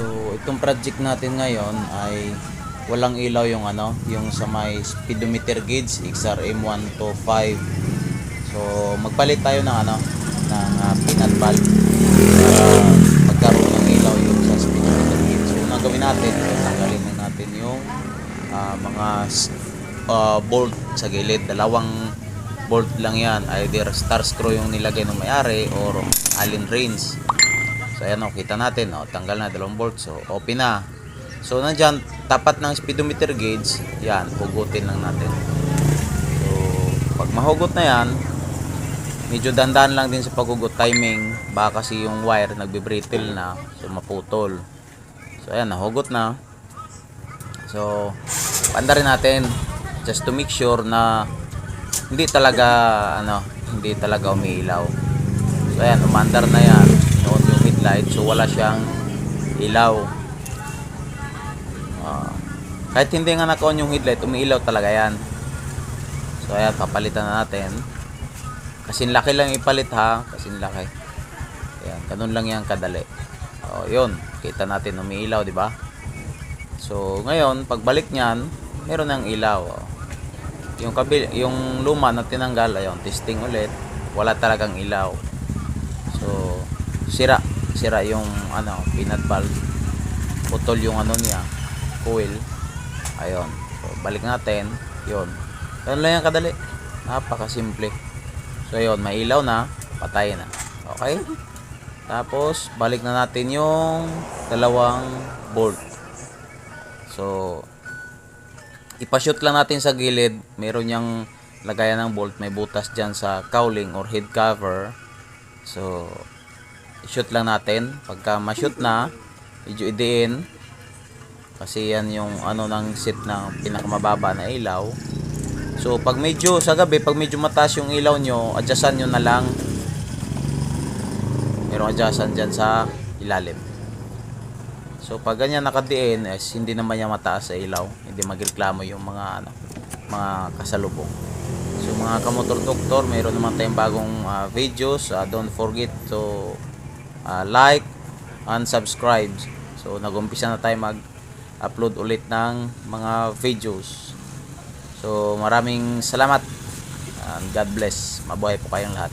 So, itong project natin ngayon ay walang ilaw yung ano, yung sa may speedometer gauge XRM 125. So, magpalit tayo ng ano, ng uh, peanut bulb para magkaroon ng ilaw yung sa speedometer gauge. So, unang gawin natin, tanggalin na natin yung ah, mga ah, bolt sa gilid. Dalawang bolt lang yan. Either star screw yung nilagay ng may-ari or allen rings. So ayan o, kita natin o, tanggal na dalawang bolt. So open na. So nandyan, tapat ng speedometer gauge, yan, hugutin lang natin. So pag mahugot na yan, medyo dandan lang din sa paghugot timing. Baka kasi yung wire nagbe-brittle na, so maputol. So ayan, nahugot na. So, panda rin natin just to make sure na hindi talaga ano, hindi talaga umiilaw. So ayan, umandar na yan. Headlight, so wala siyang ilaw. Ah, kahit hindi nga naka-on yung headlight, umiilaw talaga yan. So ayan, papalitan na natin. Kasi laki lang ipalit ha, kasi laki. Ayan, ganun lang yan kadali. O, yun, kita natin umiilaw, di ba? So, ngayon, pagbalik niyan, meron ng ilaw. oh. Yung kabil, yung luma na tinanggal, ayun, testing ulit, wala talagang ilaw. So, sira, sira yung ano, peanut bulb. Putol yung ano niya, coil. Ayun. So, balik natin, yun. Ganun lang yan kadali. Napakasimple. So, yun, may ilaw na, patay na. Okay? Tapos, balik na natin yung dalawang bolt. So, ipashoot lang natin sa gilid. Meron niyang lagayan ng bolt. May butas dyan sa cowling or head cover. So, shoot lang natin. Pagka ma-shoot na, medyo idiin. Kasi yan yung ano ng set ng pinakamababa na ilaw. So, pag medyo sa gabi, pag medyo mataas yung ilaw nyo, adjustan nyo na lang. Merong adjustan dyan sa ilalim. So pag ganyan nakadiin, is hindi naman niya mataas sa ilaw, hindi magreklamo yung mga ano, mga kasalubong. So mga kamotor doktor, mayroon naman tayong bagong ah, videos. Ah, don't forget to ah, like and subscribe. So nag-umpisa na tayo mag-upload ulit ng mga videos. So maraming salamat and God bless. Mabuhay po kayong lahat.